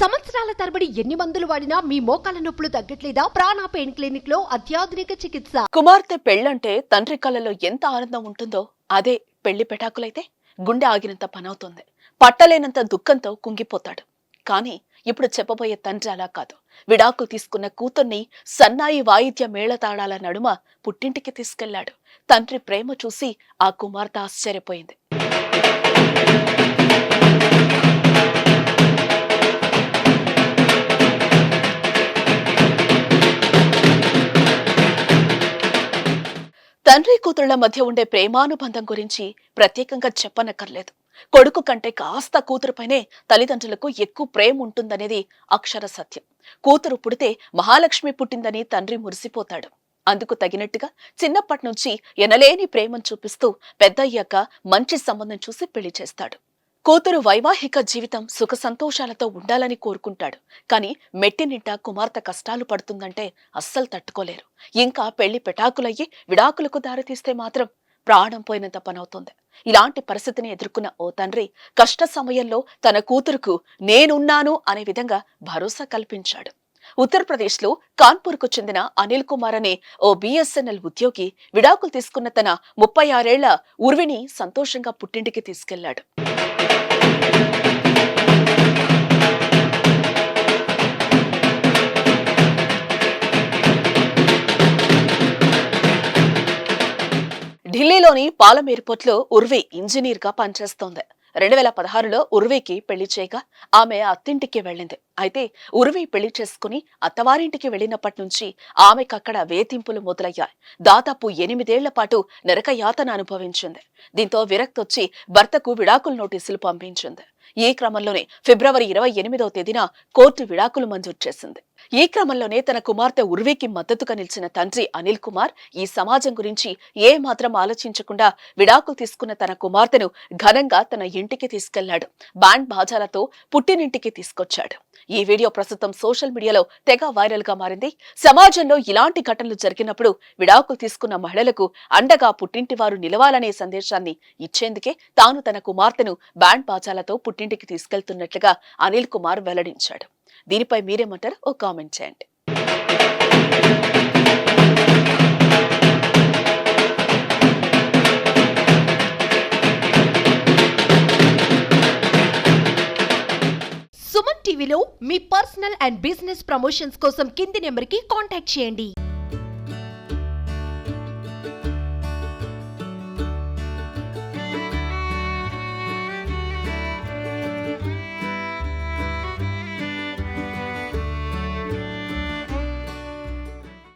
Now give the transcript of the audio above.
సంవత్సరాల తరబడి ఎన్ని మందులు వాడినా మీ మోకాల నొప్పులు తగ్గట్లేదా? ప్రాణ పెయిన్ క్లినిక్లో అత్యాధునిక చికిత్స. కుమార్తె పెళ్ళంటే తండ్రి కళ్ళలో ఎంత ఆనందం ఉంటుందో అదే పెళ్ళి పెటాకులైతే గుండె ఆగినంత పనవుతుంది. పట్టలేనంత దుఃఖంతో కుంగిపోతాడు. కానీ ఇప్పుడు చెప్పబోయే తండ్రి అలా కాదు. విడాకులు తీసుకున్న కూతుర్ని సన్నాయి వాయిద్య మేళతాళాల నడుమ పుట్టింటికి తీసుకెళ్ళాడు. తండ్రి ప్రేమ చూసి ఆ కుమార్తె ఆశ్చర్యపోయింది. తండ్రి కూతుళ్ళ మధ్య ఉండే ప్రేమానుబంధం గురించి ప్రత్యేకంగా చెప్పనక్కర్లేదు. కొడుకు కంటే కాస్త కూతురుపైనే తల్లిదండ్రులకు ఎక్కువ ప్రేమ ఉంటుందనేది అక్షర సత్యం. కూతురు పుడితే మహాలక్ష్మి పుట్టిందని తండ్రి మురిసిపోతాడు. అందుకు తగినట్టుగా చిన్నప్పటి నుంచి ఎనలేని ప్రేమను చూపిస్తూ పెద్దయ్యాక మంచి సంబంధం చూసి పెళ్ళి చేస్తాడు. కూతురు వైవాహిక జీవితం సుఖ సంతోషాలతో ఉండాలని కోరుకుంటాడు. కానీ మెట్టినింట కుమార్తె కష్టాలు పడుతుందంటే అస్సలు తట్టుకోలేరు. ఇంకా పెళ్ళి పెటాకులయ్యి విడాకులకు దారితీస్తే మాత్రం ప్రాణం పోయినంత పనవుతుంది. ఇలాంటి పరిస్థితిని ఎదుర్కొన్న ఓ తండ్రి కష్ట సమయంలో తన కూతురుకు నేనున్నాను అనే విధంగా భరోసా కల్పించాడు. ఉత్తరప్రదేశ్లో కాన్పూర్కు చెందిన అనిల్ కుమార్ అనే ఓ బీఎస్ఎన్ఎల్ ఉద్యోగి విడాకులు తీసుకున్న తన ముప్పై ఆరేళ్ళ ఉర్విని సంతోషంగా పుట్టింటికి తీసుకెళ్ళాడు. ఢిల్లీలోని పాలం ఎయిర్పోర్ట్లో ఉర్వి ఇంజనీర్గా పనిచేస్తోంది. రెండు వేల పదహారులో ఉర్వికి పెళ్ళి చేయగా ఆమె అత్తింటికి వెళ్ళింది. అయితే ఉర్వి పెళ్ళి చేసుకుని అత్తవారింటికి వెళ్ళినప్పటి నుంచి ఆమెకు అక్కడ వేధింపులు మొదలయ్యాయి. దాదాపు ఎనిమిదేళ్ళ పాటు నరక యాతన అనుభవించింది. దీంతో విరక్తొచ్చి భర్తకు విడాకుల నోటీసులు పంపించింది. ఈ క్రమంలోనే ఫిబ్రవరి ఇరవై ఎనిమిదవ తేదీన కోర్టు విడాకులు మంజూరు చేసింది. ఈ క్రమంలోనే తన కుమార్తె ఉర్వికి మద్దతుగా నిలిచిన తండ్రి అనిల్ కుమార్ ఈ సమాజం గురించి ఏ మాత్రం ఆలోచించకుండా విడాకులు తీసుకున్న తన కుమార్తెను ఘనంగా తన ఇంటికి తీసుకెళ్ళాడు. బ్యాండ్ బాజాలతో పుట్టినింటికి తీసుకొచ్చాడు. ఈ వీడియో ప్రస్తుతం సోషల్ మీడియాలో తెగ వైరల్గా మారింది. సమాజంలో ఇలాంటి ఘటనలు జరిగినప్పుడు విడాకులు తీసుకున్న మహిళలకు అండగా పుట్టింటి వారు నిలవాలనే సందేశాన్ని ఇచ్చేందుకే తాను తన కుమార్తెను బ్యాండ్ బాజాలతో పుట్టింటికి తీసుకెళ్తున్నట్లుగా అనిల్ కుమార్ వెల్లడించాడు. దీనిపై మీరేమంటారు ఓ కామెంట్ చేయండి. సుమన్ టీవీలో మీ పర్సనల్ అండ్ బిజినెస్ ప్రమోషన్స్ కోసం కింది నెంబర్కి కాంటాక్ట్ చేయండి.